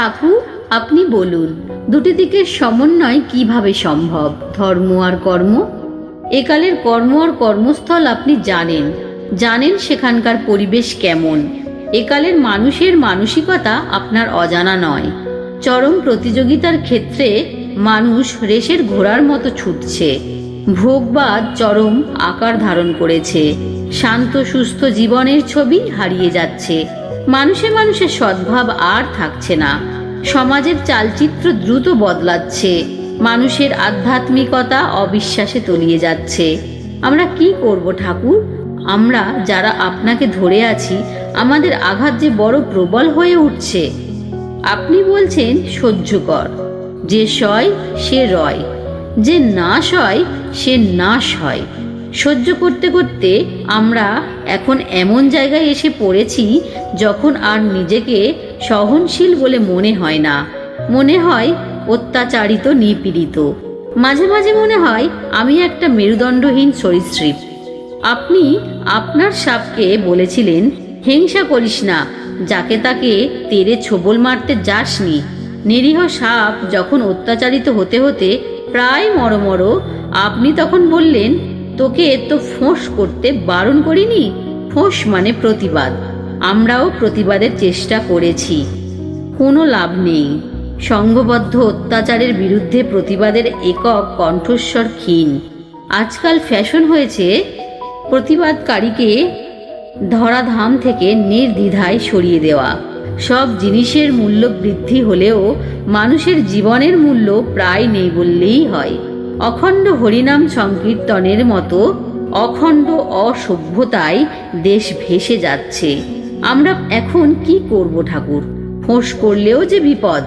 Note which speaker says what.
Speaker 1: ঠাকুর, আপনি বলুন, দুটি দিকের সমন্বয় কীভাবে সম্ভব? ধর্ম আর কর্ম? একালের কর্ম আর কর্মস্থল আপনি জানেন। জানেন সেখানকার পরিবেশ কেমন। একালের মানুষের মানসিকতা আপনার অজানা নয়। চরম প্রতিযোগিতার ক্ষেত্রে মানুষ রেসের ঘোড়ার মতো ছুটছে। ভোগবাদ চরম আকার ধারণ করেছে। শান্ত, সুস্থ জীবনের ছবি হারিয়ে যাচ্ছে। মানুষে মানুষের সদ্ভাব আর থাকছে না। সমাজের চালচিত্র দ্রুত বদলাচ্ছে। মানুষের আধ্যাত্মিকতা অবিশ্বাসে তলিয়ে যাচ্ছে। আমরা কি করব ঠাকুর? আমরা যারা আপনাকে ধরে আছি, আমাদের আঘাত যে বড় প্রবল হয়ে উঠছে। আপনি বলছেন, সহ্য কর। যে সয়, সে রয়। যে নাশ হয় সে নাশ হয়। সহ্য করতে করতে আমরা এখন এমন জায়গায় এসে পড়েছি যখন আর নিজেকে সহনশীল বলে মনে হয় না। মনে হয় অত্যাচারিত, নিপীড়িত। মাঝে মাঝে মনে হয় আমি একটা মেরুদণ্ডহীন সরীসৃপ। আপনি আপনার সাপকে বলেছিলেন, হিংসা করিস না, যাকে তাকে তেরে ছোবল মারতে যাসনি। নিরীহ সাপ যখন অত্যাচারিত হতে হতে প্রায় মরমর, আপনি তখন বললেন তোকে তো ফোঁস করতে বারণ করিনি? ফোঁস মানে প্রতিবাদ। আমরাও প্রতিবাদের চেষ্টা করেছি। কোনো লাভ নেই। সংঘবদ্ধ অত্যাচারের বিরুদ্ধে প্রতিবাদের একক কণ্ঠস্বর ক্ষীণ। আজকাল ফ্যাশন হয়েছে। প্রতিবাদকারীকে ধরাধাম থেকে নির্দ্বিধায় সরিয়ে দেওয়া। সব জিনিসের মূল্য বৃদ্ধি হলেও মানুষের জীবনের মূল্য প্রায় নেই বললেই হয়। অখণ্ড হরিনাম সংকীর্তনের মতো অখণ্ড অসভ্যতায় দেশ ভেসে যাচ্ছে। আমরা এখন কি করব ঠাকুর? ফোঁস করলেও যে বিপদ।